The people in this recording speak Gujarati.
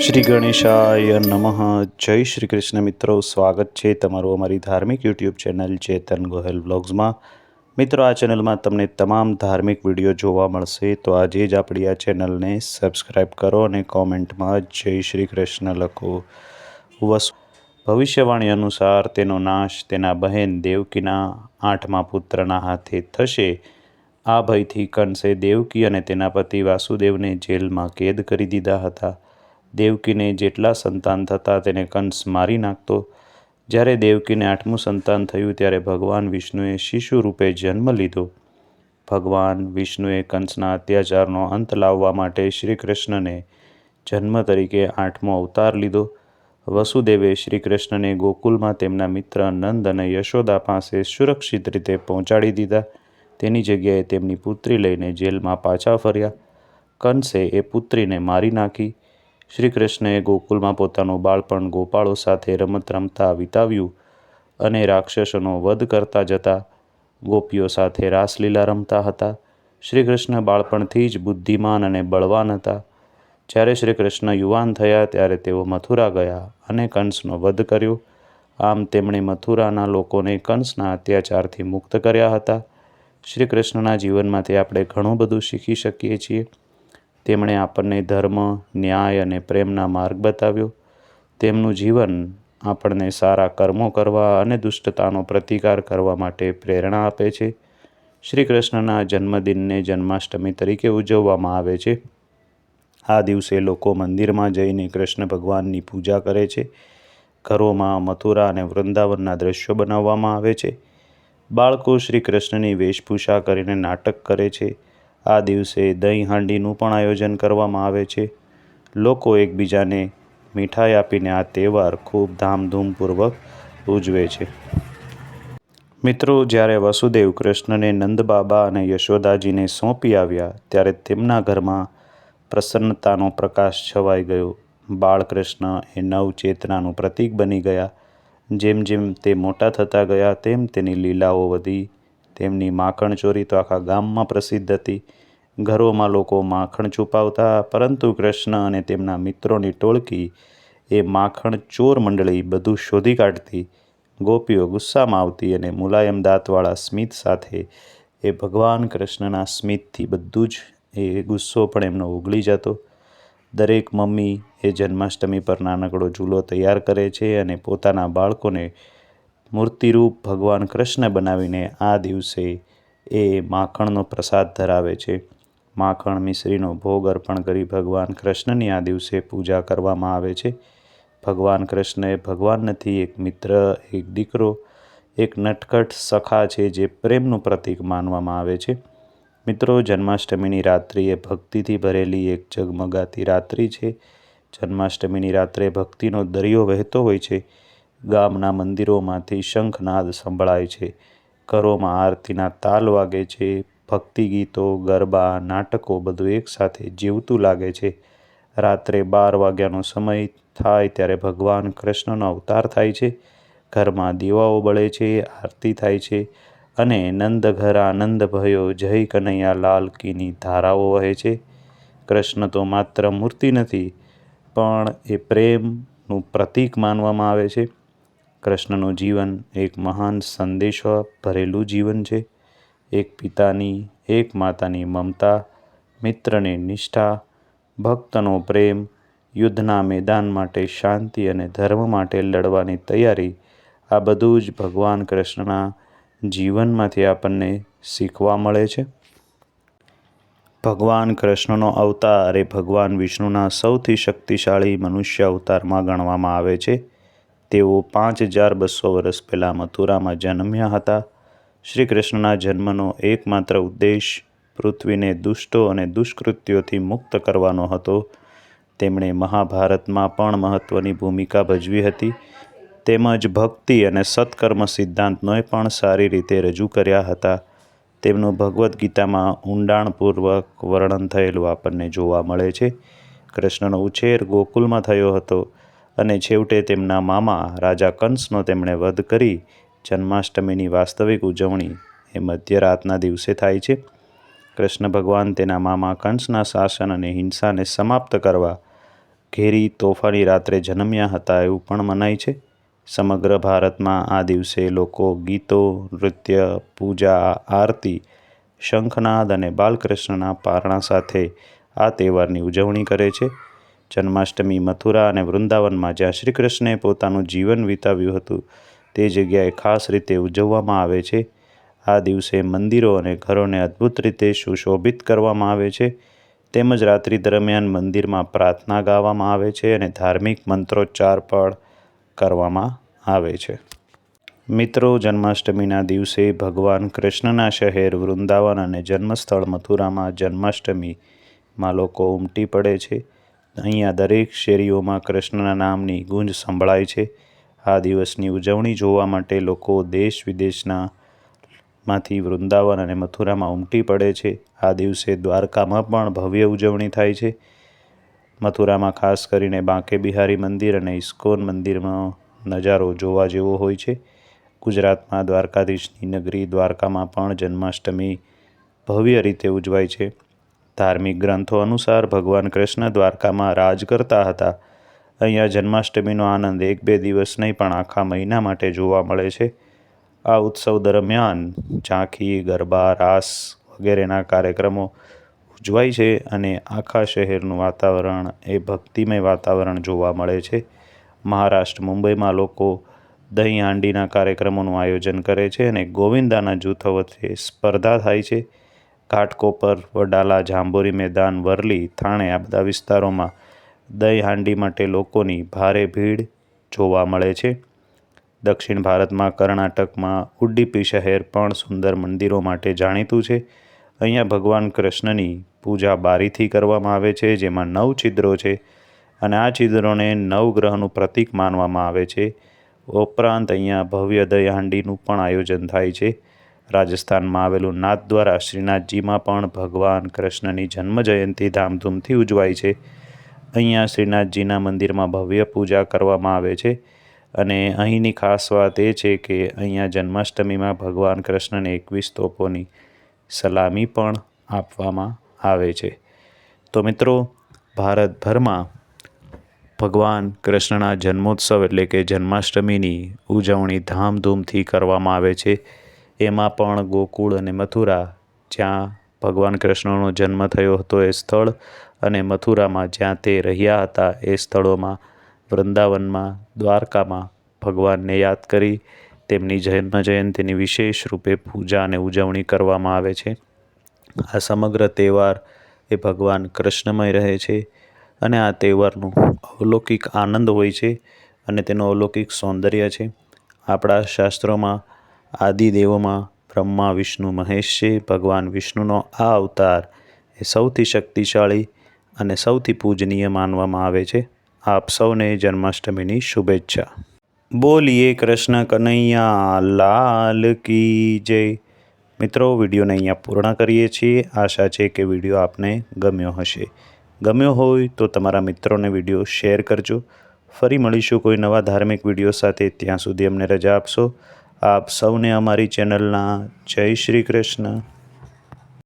શ્રી ગણેશાય નમઃ. જય શ્રી કૃષ્ણ મિત્રો. સ્વાગત છે તમારું અમારી ધાર્મિક યુટ્યુબ ચેનલ ચેતન ગોહેલ વ્લોગ્સમાં. મિત્રો, આ ચેનલમાં તમને તમામ ધાર્મિક વીડિયો જોવા મળશે. તો આજે જ આપણી આ ચેનલને સબસ્ક્રાઈબ કરો અને કોમેન્ટમાં જય શ્રી કૃષ્ણ લખો. વસુ ભવિષ્યવાણી અનુસાર તેનો નાશ તેના બહેન દેવકીના આઠમા પુત્રના હાથે થશે. આ ભયથી કંસે દેવકી અને તેના પતિ વાસુદેવને જેલમાં કેદ કરી દીધા હતા. દેવકીને જેટલા સંતાન થતા તેને કંસ મારી નાખતો. જ્યારે દેવકીને આઠમું સંતાન થયું ત્યારે ભગવાન વિષ્ણુએ શિશુ રૂપે જન્મ લીધો. ભગવાન વિષ્ણુએ કંસના અત્યાચારનો અંત લાવવા માટે શ્રી કૃષ્ણને જન્મ તરીકે આઠમો અવતાર લીધો. વસુદેવે શ્રી કૃષ્ણને ગોકુલમાં તેમના મિત્ર નંદ અને યશોદા પાસે સુરક્ષિત રીતે પહોંચાડી દીધા. તેની જગ્યાએ તેમની પુત્રી લઈને જેલમાં પાછા ફર્યા. કંસે એ પુત્રીને મારી નાખી. શ્રી કૃષ્ણએ ગોકુલમાં પોતાનું બાળપણ ગોપાળો સાથે રમત રમતા વિતાવ્યું અને રાક્ષસોનો વધ કરતા જતા ગોપીઓ સાથે રાસલીલા રમતા હતા. શ્રી કૃષ્ણ બાળપણથી જ બુદ્ધિમાન અને બળવાન હતા. જ્યારે શ્રી કૃષ્ણ યુવાન થયા ત્યારે તેઓ મથુરા ગયા અને કંસનો વધ કર્યો. આમ તેમણે મથુરાના લોકોને કંસના અત્યાચારથી મુક્ત કર્યા હતા. શ્રી કૃષ્ણના જીવનમાંથી આપણે ઘણું બધું શીખી શકીએ છીએ. તેમણે આપણને ધર્મ, ન્યાય અને પ્રેમના માર્ગ બતાવ્યો. તેમનું જીવન આપણને સારા કર્મો કરવા અને દુષ્ટતાનો પ્રતિકાર કરવા માટે પ્રેરણા આપે છે. શ્રી કૃષ્ણના જન્મદિનને જન્માષ્ટમી તરીકે ઉજવવામાં આવે છે. આ દિવસે લોકો મંદિરમાં જઈને કૃષ્ણ ભગવાનની પૂજા કરે છે. ઘરોમાં મથુરા અને વૃંદાવનના દ્રશ્યો બનાવવામાં આવે છે. બાળકો શ્રી કૃષ્ણની વેશભૂષા કરીને નાટક કરે છે. આ દિવસે દહીં હાંડીનું પણ આયોજન કરવામાં આવે છે. લોકો એકબીજાને મીઠાઈ આપીને આ તહેવાર ખૂબ ધામધૂમપૂર્વક ઉજવે છે. મિત્રો, જ્યારે વસુદેવ કૃષ્ણને નંદબાબા અને યશોદાજીને સોંપી આવ્યા, ત્યારે તેમના ઘરમાં પ્રસન્નતાનો પ્રકાશ છવાઈ ગયો. બાળકૃષ્ણ એ નવચેતનાનું પ્રતીક બની ગયા. જેમ જેમ તે મોટા થતા ગયા, તેમ તેની લીલાઓ વધી. તેમની માખણ ચોરી તો આખા ગામમાં પ્રસિદ્ધ હતી. ઘરોમાં લોકો માખણ છુપાવતા, પરંતુ કૃષ્ણ અને તેમના મિત્રોની ટોળકી એ માખણ ચોર મંડળી બધું શોધી કાઢતી. ગોપીઓ ગુસ્સામાં આવતી અને મુલાયમ દાંતવાળા સ્મિત સાથે એ ભગવાન કૃષ્ણના સ્મિતથી બધું જ એ ગુસ્સો પણ એમનો ઓગળી જતો. દરેક મમ્મી એ જન્માષ્ટમી પર નાનકડો ઝૂલો તૈયાર કરે છે અને પોતાના બાળકોને મૂર્તિરૂપ ભગવાન કૃષ્ણ બનાવીને આ દિવસે એ માખણનો પ્રસાદ ધરાવે છે. માખણ મિશ્રીનો ભોગ અર્પણ કરી ભગવાન કૃષ્ણની આ દિવસે પૂજા કરવામાં આવે છે. ભગવાન કૃષ્ણ એ ભગવાન નથી એક મિત્ર, એક દીકરો, એક નટખટ સખા છે જે પ્રેમનું પ્રતીક માનવામાં આવે છે. મિત્રો, જન્માષ્ટમીની રાત્રિ એ ભક્તિથી ભરેલી એક ઝગમગાતી રાત્રિ છે. જન્માષ્ટમીની રાત્રે ભક્તિનો દરિયો વહેતો હોય છે. ગામના મંદિરોમાંથી શંખનાદ સંભળાય છે. ઘરોમાં આરતીના તાલ વાગે છે. ભક્તિ ગીતો, ગરબા, નાટકો બધું એકસાથે જીવતું લાગે છે. રાત્રે બાર વાગ્યાનો સમય થાય ત્યારે ભગવાન કૃષ્ણનો અવતાર થાય છે. ઘરમાં દીવાઓ બળે છે, આરતી થાય છે. અને નંદઘર આનંદ ભયો, જય કનૈયા લાલ કીની ધારાઓ વહે છે. કૃષ્ણ તો માત્ર મૂર્તિ નથી, પણ એ પ્રેમનું પ્રતીક માનવામાં આવે છે. કૃષ્ણનું જીવન એક મહાન સંદેશો ભરેલું જીવન છે. એક પિતાની, એક માતાની મમતા, મિત્રની નિષ્ઠા, ભક્તનો પ્રેમ, યુદ્ધના મેદાન માટે શાંતિ અને ધર્મ માટે લડવાની તૈયારી, આ બધું જ ભગવાન કૃષ્ણના જીવનમાંથી આપણને શીખવા મળે છે. ભગવાન કૃષ્ણનો અવતાર એ ભગવાન વિષ્ણુના સૌથી શક્તિશાળી મનુષ્ય અવતારમાં ગણવામાં આવે છે. તેઓ પાંચ હજાર બસો વર્ષ પહેલાં મથુરામાં જન્મ્યા હતા. શ્રી કૃષ્ણના જન્મનો એકમાત્ર ઉદ્દેશ પૃથ્વીને દુષ્ટો અને દુષ્કૃત્યોથી મુક્ત કરવાનો હતો. તેમણે મહાભારતમાં પણ મહત્ત્વની ભૂમિકા ભજવી હતી. તેમજ ભક્તિ અને સત્કર્મ સિદ્ધાંતનોએ પણ સારી રીતે રજૂ કર્યા હતા. તેમનું ભગવદ્ ગીતામાં ઊંડાણપૂર્વક વર્ણન થયેલું આપણને જોવા મળે છે. કૃષ્ણનો ઉછેર ગોકુલમાં થયો હતો અને છેવટે તેમના મામા રાજા કંસનો તેમણે વધ કરી જન્માષ્ટમીની વાસ્તવિક ઉજવણી એ મધ્યરાતના દિવસે થાય છે. કૃષ્ણ ભગવાન તેના મામા કંસના શાસન અને હિંસાને સમાપ્ત કરવા ઘેરી તોફાની રાત્રે જન્મ્યા હતા એવું પણ મનાય છે. સમગ્ર ભારતમાં આ દિવસે લોકો ગીતો, નૃત્ય, પૂજા, આરતી, શંખનાદ અને બાલકૃષ્ણના પારણા સાથે આ તહેવારની ઉજવણી કરે છે. જન્માષ્ટમી મથુરા અને વૃંદાવનમાં જ્યાં શ્રી કૃષ્ણે પોતાનું જીવન વિતાવ્યું હતું, તે જગ્યાએ ખાસ રીતે ઉજવવામાં આવે છે. આ દિવસે મંદિરો અને ઘરોને અદ્ભુત રીતે સુશોભિત કરવામાં આવે છે. તેમજ રાત્રિ દરમિયાન મંદિરમાં પ્રાર્થના ગાવામાં આવે છે અને ધાર્મિક મંત્રોચ્ચાર પણ કરવામાં આવે છે. મિત્રો, જન્માષ્ટમીના દિવસે ભગવાન કૃષ્ણના શહેર વૃંદાવન અને જન્મસ્થળ મથુરામાં જન્માષ્ટમીમાં લોકો ઉમટી પડે છે. અહીંયા દરેક શેરીઓમાં કૃષ્ણના નામની ગુંજ સંભળાય છે. આ દિવસની ઉજવણી જોવા માટે લોકો દેશ વિદેશના માંથી વૃંદાવન અને મથુરામાં ઉમટી પડે છે. આ દિવસે દ્વારકામાં પણ ભવ્ય ઉજવણી થાય છે. મથુરામાં ખાસ કરીને બાંકે બિહારી મંદિર અને ઇસ્કોન મંદિરમાં નજારો જોવા જેવો હોય છે. ગુજરાતમાં દ્વારકાધીશની નગરી દ્વારકામાં પણ જન્માષ્ટમી ભવ્ય રીતે ઉજવાય છે. ધાર્મિક ગ્રંથો અનુસાર ભગવાન કૃષ્ણ દ્વારકામાં રાજ કરતા હતા. અહીંયા જન્માષ્ટમીનો આનંદ એક બે દિવસ નહીં, પણ આખા મહિના માટે જોવા મળે છે. આ ઉત્સવ દરમિયાન ઝાંખી, ગરબા, રાસ વગેરેના કાર્યક્રમો ઉજવાય છે અને આખા શહેરનું વાતાવરણ એ ભક્તિમય વાતાવરણ જોવા મળે છે. મહારાષ્ટ્ર, મુંબઈમાં લોકો દહીં હાંડીના કાર્યક્રમોનું આયોજન કરે છે અને ગોવિંદાના જૂથો વચ્ચે સ્પર્ધા થાય છે. ઘાટકોપર, વડાલા, જાંબોરી મેદાન, વરલી, થાણે આ બધા વિસ્તારોમાં દહીં હાંડી માટે લોકોની ભારે ભીડ જોવા મળે છે. દક્ષિણ ભારતમાં કર્ણાટકમાં ઉડ્ડીપી શહેર પણ સુંદર મંદિરો માટે જાણીતું છે. અહીંયા ભગવાન કૃષ્ણની પૂજા બારીથી કરવામાં આવે છે, જેમાં નવ છિદ્રો છે અને આ છિદ્રોને નવગ્રહનું પ્રતીક માનવામાં આવે છે. ઉપરાંત અહીંયા ભવ્ય દયાહાંડીનું પણ આયોજન થાય છે. રાજસ્થાનમાં આવેલું નાથદ્વારા શ્રીનાથજીમાં પણ ભગવાન કૃષ્ણની જન્મ જયંતિ ધામધૂમથી ઉજવાય છે. અહીંયા શ્રીનાથજીના મંદિરમાં ભવ્ય પૂજા કરવામાં આવે છે અને અહીંની ખાસ વાત એ છે કે અહીંયા જન્માષ્ટમીમાં ભગવાન કૃષ્ણને એકવીસ તોપોની સલામી પણ આપવામાં આવે છે. તો મિત્રો, ભારતભરમાં ભગવાન કૃષ્ણના જન્મોત્સવ એટલે કે જન્માષ્ટમીની ઉજવણી ધામધૂમથી કરવામાં આવે છે. એમાં પણ ગોકુળ અને મથુરા, જ્યાં ભગવાન કૃષ્ણનો જન્મ થયો હતો એ સ્થળ, અને મથુરામાં જ્યાં તે રહ્યા હતા એ સ્થળોમાં વૃંદાવનમાં, દ્વારકામાં ભગવાનને યાદ કરી તેમની જન્મ જયંતિની વિશેષ રૂપે પૂજા અને ઉજવણી કરવામાં આવે છે. આ સમગ્ર તહેવાર એ ભગવાન કૃષ્ણમય રહે છે અને આ તહેવારનું અલૌકિક આનંદ હોય છે અને તેનું અલૌકિક સૌંદર્ય છે. આપણા શાસ્ત્રોમાં આદિદેવોમાં બ્રહ્મા, વિષ્ણુ, મહેશ છે. ભગવાન વિષ્ણુનો આ અવતાર એ સૌથી શક્તિશાળી અને સૌથી પૂજનીય માનવામાં આવે છે. આપ સૌને જન્માષ્ટમીની શુભેચ્છા. બોલીએ કૃષ્ણ કનૈયા, લાલ કી જય. મિત્રો, વિડીયોને અહીંયા પૂર્ણ કરીએ છીએ. આશા છે કે વીડિયો આપને ગમ્યો હશે. ગમ્યો હોય તો તમારા મિત્રોને વીડિયો શેર કરજો. ફરી મળીશું કોઈ નવા ધાર્મિક વીડિયો સાથે. ત્યાં સુધી અમને રજા આપશો. આપ સૌને અમારી ચેનલના જય શ્રી કૃષ્ણ.